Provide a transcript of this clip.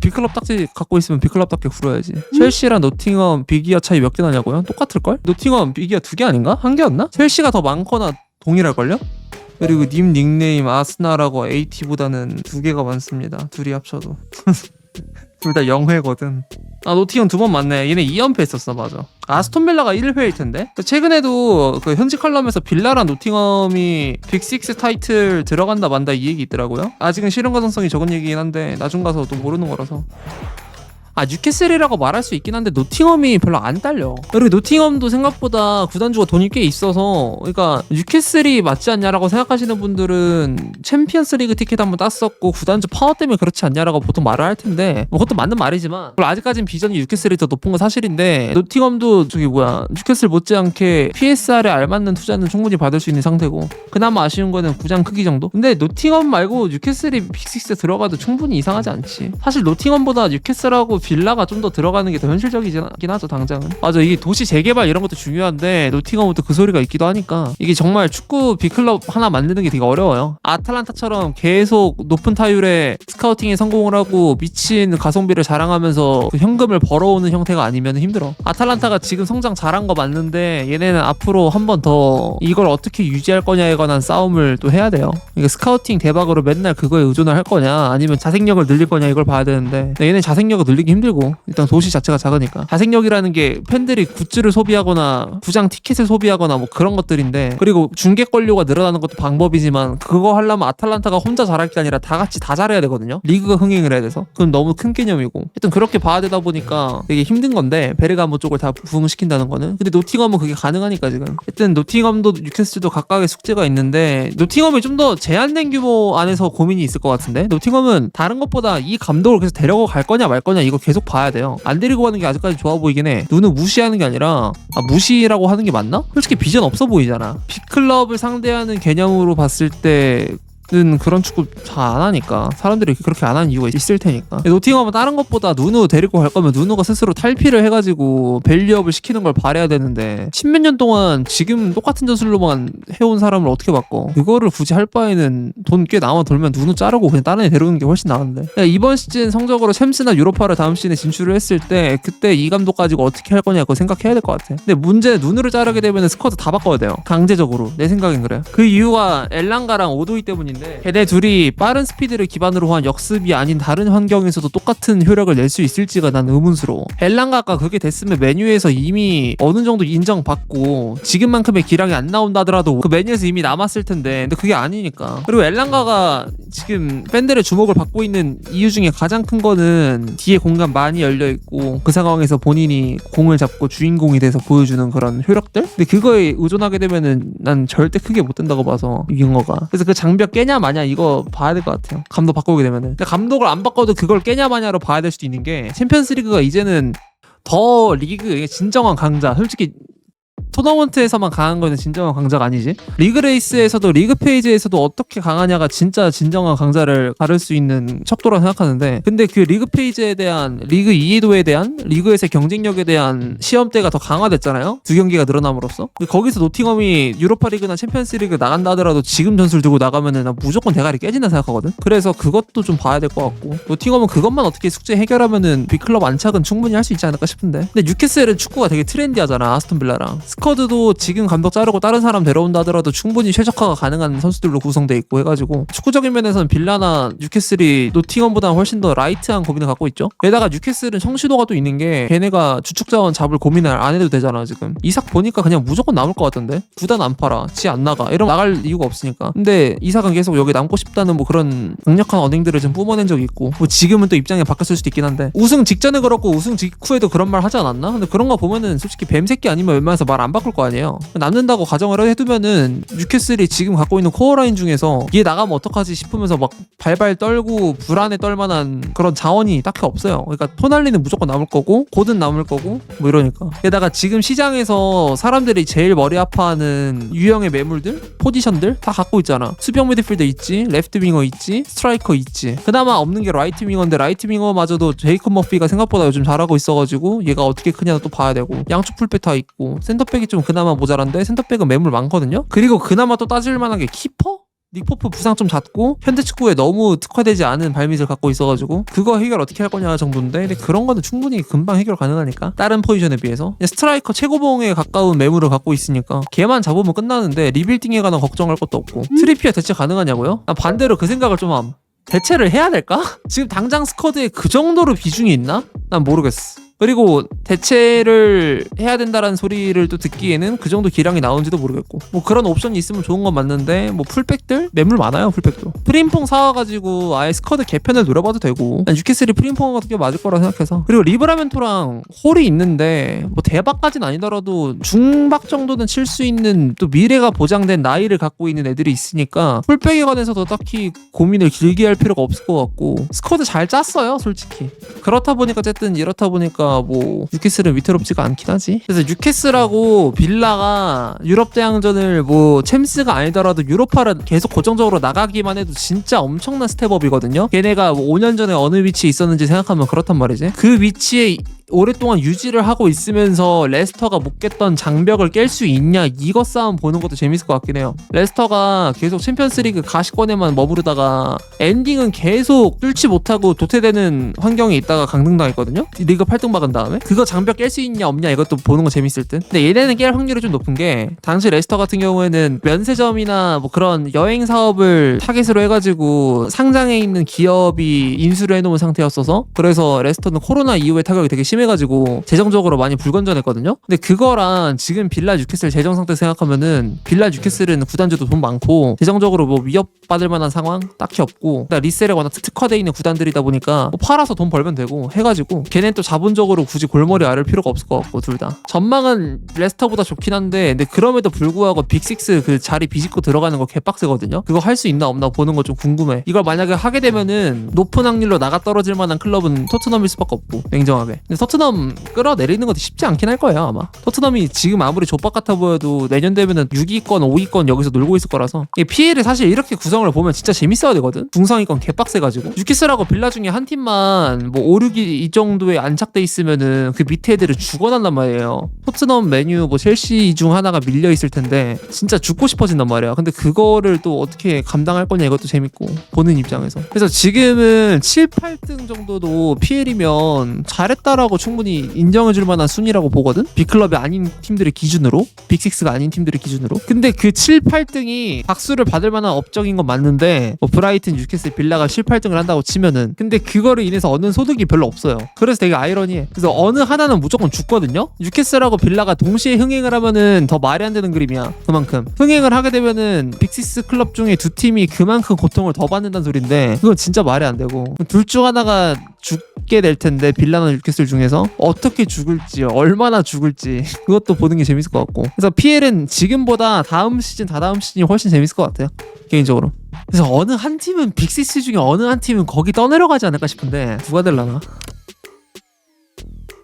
빅클럽 딱지 갖고 있으면 빅클럽답게 굴어야지. 첼시랑 노팅엄 빅이어 차이 몇 개 나냐고요? 똑같을걸? 노팅엄 빅이어 두 개 아닌가? 한 개였나? 첼시가 더 많거나 동일할걸요? 그리고 님 닉네임 아스나라고 AT보다는 두 개가 많습니다. 둘이 합쳐도. 둘 다 영회거든. 아 노팅엄 두번 맞네. 얘네 2연패 했었어 맞아. 아스톤 빌라가 1회일 텐데. 그 최근에도 그 현지 칼럼에서 빌라랑 노팅엄이 빅6 타이틀 들어간다 만다 이 얘기 있더라고요. 아직은 실현 가능성이 적은 얘기긴 한데 나중 가서 또 모르는 거라서. 아 뉴캐슬이라고 말할 수 있긴 한데 노팅엄이 별로 안 딸려. 그리고 노팅엄도 생각보다 구단주가 돈이 꽤 있어서 그러니까 뉴캐슬이 맞지 않냐라고 생각하시는 분들은 챔피언스 리그 티켓 한번 땄었고 구단주 파워 때문에 그렇지 않냐라고 보통 말을 할 텐데 뭐 그것도 맞는 말이지만 아직까진 비전이 뉴캐슬이 더 높은 건 사실인데 노팅엄도 저기 뭐야 뉴캐슬 못지않게 PSR에 알맞는 투자는 충분히 받을 수 있는 상태고 그나마 아쉬운 거는 구장 크기 정도? 근데 노팅엄 말고 뉴캐슬이 빅6에 들어가도 충분히 이상하지 않지. 사실 노팅엄보다 뉴캐슬하고 빌라가 좀 더 들어가는 게 더 현실적이긴 하죠 당장은. 맞아 이게 도시 재개발 이런 것도 중요한데 노팅엄부터 그 소리가 있기도 하니까 이게 정말 축구 빅클럽 하나 만드는 게 되게 어려워요. 아탈란타처럼 계속 높은 타율의 스카우팅에 성공을 하고 미친 가성비를 자랑하면서 그 현금을 벌어오는 형태가 아니면 힘들어. 아탈란타가 지금 성장 잘한 거 맞는데 얘네는 앞으로 한 번 더 이걸 어떻게 유지할 거냐에 관한 싸움을 또 해야 돼요. 이게 스카우팅 대박으로 맨날 그거에 의존을 할 거냐 아니면 자생력을 늘릴 거냐 이걸 봐야 되는데 얘네 자생력을 늘리기 힘들고 일단 도시 자체가 작으니까. 자생력이라는 게 팬들이 굿즈를 소비하거나 구장 티켓을 소비하거나 뭐 그런 것들인데 그리고 중계 권료가 늘어나는 것도 방법이지만 그거 하려면 아탈란타가 혼자 잘할 게 아니라 다 같이 다 잘해야 되거든요. 리그가 흥행을 해야 돼서. 그건 너무 큰 개념이고. 하여튼 그렇게 봐야 되다 보니까 되게 힘든 건데 베르가모 쪽을 다 부흥시킨다는 거는. 근데 노팅엄은 그게 가능하니까 지금. 하여튼 노팅엄도 뉴캐슬도 각각의 숙제가 있는데 노팅엄이 좀 더 제한된 규모 안에서 고민이 있을 것 같은데? 노팅엄은 다른 것보다 이 감독을 계속 데려고 갈 거냐 말 거냐 이거 계속 봐야 돼요. 안 데리고 가는 게 아직까지 좋아 보이긴 해. 눈은 무시하는 게 아니라 아 무시라고 하는 게 맞나? 솔직히 비전 없어 보이잖아. 빅클럽을 상대하는 개념으로 봤을 때 는 그런 축구 잘 안 하니까 사람들이 그렇게 안 하는 이유가 있을 테니까. 노팅엄은 다른 것보다 누누 데리고 갈 거면 누누가 스스로 탈피를 해가지고 밸류업을 시키는 걸 바래야 되는데 십몇 년 동안 지금 똑같은 전술로만 해온 사람을 어떻게 바꿔? 그거를 굳이 할 바에는 돈 꽤 남아 돌면 누누 자르고 그냥 다른 애 데려오는 게 훨씬 나은데. 그러니까 이번 시즌 성적으로 챔스나 유로파를 다음 시즌에 진출을 했을 때 그때 이 감독 가지고 어떻게 할 거냐 그거 생각해야 될 것 같아. 근데 문제는 누누를 자르게 되면 스쿼드 다 바꿔야 돼요. 강제적으로. 내 생각엔 그래 그 이유가 엘랑가랑 오도이 때문인데 걔네 둘이 빠른 스피드를 기반으로 한 역습이 아닌 다른 환경에서도 똑같은 효력을 낼 수 있을지가 난 의문스러워. 엘랑가가 그게 됐으면 메뉴에서 이미 어느 정도 인정받고 지금만큼의 기량이 안 나온다더라도 그 메뉴에서 이미 남았을 텐데 근데 그게 아니니까. 그리고 엘랑가가 지금 팬들의 주목을 받고 있는 이유 중에 가장 큰 거는 뒤에 공간 많이 열려 있고 그 상황에서 본인이 공을 잡고 주인공이 돼서 보여주는 그런 효력들? 근데 그거에 의존하게 되면은 난 절대 크게 못 된다고 봐서 이경어가. 그래서 그 장벽 깨냐 마냐 이거 봐야 될 것 같아요. 감독 바꾸게 되면은. 근데 감독을 안 바꿔도 그걸 깨냐 마냐로 봐야 될 수도 있는 게 챔피언스 리그가 이제는 더 리그 진정한 강자. 솔직히 토너먼트에서만 강한 거는 진정한 강자가 아니지. 리그 레이스에서도 리그 페이지에서도 어떻게 강하냐가 진짜 진정한 강자를 가를 수 있는 척도라 생각하는데 근데 그 리그 페이지에 대한 리그 이해도에 대한 리그에서의 경쟁력에 대한 시험대가 더 강화됐잖아요. 두 경기가 늘어남으로써. 거기서 노팅엄이 유로파 리그나 챔피언스 리그 나간다 하더라도 지금 전술 들고 나가면은 난 무조건 대가리 깨진다 생각하거든. 그래서 그것도 좀 봐야 될 것 같고 노팅엄은 그것만 어떻게 숙제 해결하면은 빅클럽 안착은 충분히 할 수 있지 않을까 싶은데. 근데 뉴캐슬은 축구가 되게 트렌디하잖아. 아스톤 빌라랑. 스쿼드도 지금 감독 자르고 다른 사람 데려온다 하더라도 충분히 최적화가 가능한 선수들로 구성돼 있고 해가지고 축구적인 면에서는 빌라나 뉴캐슬이 노팅엄보다 훨씬 더 라이트한 고민을 갖고 있죠. 게다가 뉴캐슬은 성시도가 또 있는 게 걔네가 주축 자원 잡을 고민을 안 해도 되잖아 지금. 이삭 보니까 그냥 무조건 남을 것 같던데. 구단 안 팔아, 지 안 나가. 이러면 나갈 이유가 없으니까. 근데 이삭은 계속 여기 남고 싶다는 뭐 그런 강력한 언행들을 좀 뿜어낸 적이 있고 뭐 지금은 또 입장이 바뀌었을 수도 있긴 한데 우승 직전에 그렇고 우승 직후에도 그런 말 하지 않았나? 근데 그런 거 보면은 솔직히 뱀 새끼 아니면 웬만해서 말안 바꿀 거 아니에요. 남는다고 가정을 해두면은 뉴캐슬이 지금 갖고 있는 코어 라인 중에서 얘 나가면 어떡하지 싶으면서 막 발발 떨고 불안에 떨만한 그런 자원이 딱히 없어요. 그러니까 토날리는 무조건 남을 거고 고든 남을 거고 뭐 이러니까. 게다가 지금 시장에서 사람들이 제일 머리 아파하는 유형의 매물들, 포지션들 다 갖고 있잖아. 수비형 미드필더 있지, 레프트 윙어 있지, 스트라이커 있지. 그나마 없는 게 라이트 윙어인데 라이트 윙어마저도 제이콥 머피가 생각보다 요즘 잘하고 있어가지고 얘가 어떻게 크냐 또 봐야 되고 양쪽 풀백 다 있고 센터백 이 좀 그나마 모자란데 센터백은 매물 많거든요. 그리고 그나마 또 따질 만한 게 키퍼? 닉포프 부상 좀 잦고 현대 축구에 너무 특화되지 않은 발밑을 갖고 있어가지고 그거 해결 어떻게 할 거냐 정도인데 근데 그런 거는 충분히 금방 해결 가능하니까 다른 포지션에 비해서 스트라이커 최고봉에 가까운 매물을 갖고 있으니까 걔만 잡으면 끝나는데 리빌딩에 관한 걱정할 것도 없고 트리피어 대체 가능하냐고요? 난 반대로 그 생각을 좀 함. 대체를 해야 될까? 지금 당장 스쿼드에 그 정도로 비중이 있나? 난 모르겠어. 그리고 대체를 해야 된다라는 소리를 또 듣기에는 그 정도 기량이 나온지도 모르겠고. 뭐 그런 옵션이 있으면 좋은 건 맞는데 뭐 풀백들? 매물 많아요 풀백도. 프림퐁 사와가지고 아예 스쿼드 개편을 노려봐도 되고. 난 유캐슬이 프림퐁 같은 게 맞을 거라 생각해서. 그리고 리브라멘토랑 홀이 있는데 뭐 대박까진 아니더라도 중박 정도는 칠 수 있는 또 미래가 보장된 나이를 갖고 있는 애들이 있으니까 풀백에 관해서도 딱히 고민을 길게 할 필요가 없을 것 같고. 스쿼드 잘 짰어요 솔직히. 그렇다 보니까 어쨌든 이렇다 보니까 뭐 뉴캐슬은 위태롭지가 않긴 하지. 그래서 뉴캐슬하고 빌라가 유럽 대항전을 뭐 챔스가 아니더라도 유로파를 계속 고정적으로 나가기만 해도 진짜 엄청난 스텝업이거든요. 걔네가 뭐 5년 전에 어느 위치에 있었는지 생각하면 그렇단 말이지. 그 위치에 오랫동안 유지를 하고 있으면서 레스터가 못 깼던 장벽을 깰 수 있냐 이거 싸움 보는 것도 재밌을 것 같긴 해요. 레스터가 계속 챔피언스리그 가시권에만 머무르다가 엔딩은 계속 뚫지 못하고 도태되는 환경에 있다가 강등당했거든요. 리그 8등 박은 다음에 그거 장벽 깰 수 있냐 없냐 이것도 보는 거 재밌을 듯. 근데 얘네는 깰 확률이 좀 높은 게 당시 레스터 같은 경우에는 면세점이나 뭐 그런 여행 사업을 타겟으로 해가지고 상장에 있는 기업이 인수를 해놓은 상태였어서 그래서 레스터는 코로나 이후에 타격이 되게 심해 가지고 재정적으로 많이 불건전했거든요. 근데 그거랑 지금 빌라 뉴캐슬 재정 상태 생각하면은 빌라 뉴캐슬은 구단주도 돈 많고 재정적으로 뭐 위협받을 만한 상황 딱히 없고 그러니까 리셀에 워낙 특화돼 있는 구단들이다 보니까 뭐 팔아서 돈 벌면 되고 해가지고 걔네 또 자본적으로 굳이 골머리 앓을 필요가 없을 것 같고 둘 다 전망은 레스터보다 좋긴 한데 근데 그럼에도 불구하고 빅식스 그 자리 비집고 들어가는 거 개빡세거든요. 그거 할 수 있나 없나 보는 거 좀 궁금해. 이걸 만약에 하게 되면은 높은 확률로 나가 떨어질 만한 클럽은 토트넘일 수밖에 없고 냉정하게. 근데 토트넘 끌어내리는 것도 쉽지 않긴 할 거예요 아마. 토트넘이 지금 아무리 족박 같아 보여도 내년 되면은 6위권, 5위권 여기서 놀고 있을 거라서 이게 PL을 사실 이렇게 구성을 보면 진짜 재밌어야 되거든. 중상위권 개빡세가지고 유키스라고 빌라 중에 한 팀만 뭐 5, 6위 이 정도에 안착돼 있으면은 그 밑에 애들은 죽어난단 말이에요. 토트넘, 메뉴, 뭐 첼시 중 하나가 밀려 있을 텐데 진짜 죽고 싶어진단 말이야. 근데 그거를 또 어떻게 감당할 거냐 이것도 재밌고 보는 입장에서. 그래서 지금은 7, 8등 정도도 PL이면 잘했다라고 충분히 인정해줄 만한 순위라고 보거든. 빅클럽이 아닌 팀들의 기준으로, 빅식스가 아닌 팀들의 기준으로. 근데 그 7, 8등이 박수를 받을 만한 업적인 건 맞는데 뭐 브라이튼, 뉴캐슬, 빌라가 7, 8등을 한다고 치면은 근데 그거를 인해서 얻는 소득이 별로 없어요. 그래서 되게 아이러니해. 그래서 어느 하나는 무조건 죽거든요. 뉴캐슬하고 빌라가 동시에 흥행을 하면은 더 말이 안 되는 그림이야. 그만큼 흥행을 하게 되면은 빅시스 클럽 중에 두 팀이 그만큼 고통을 더 받는다는 소린데 그건 진짜 말이 안 되고 둘 중 하나가 죽게 될 텐데 빌라나 뉴캐슬 중에서 어떻게 죽을지 얼마나 죽을지 그것도 보는 게 재밌을 것 같고. 그래서 PL은 지금보다 다음 시즌 다다음 시즌이 훨씬 재밌을 것 같아요. 개인적으로. 그래서 어느 한 팀은 빅시스 중에 어느 한 팀은 거기 떠내려가지 않을까 싶은데 누가 될라나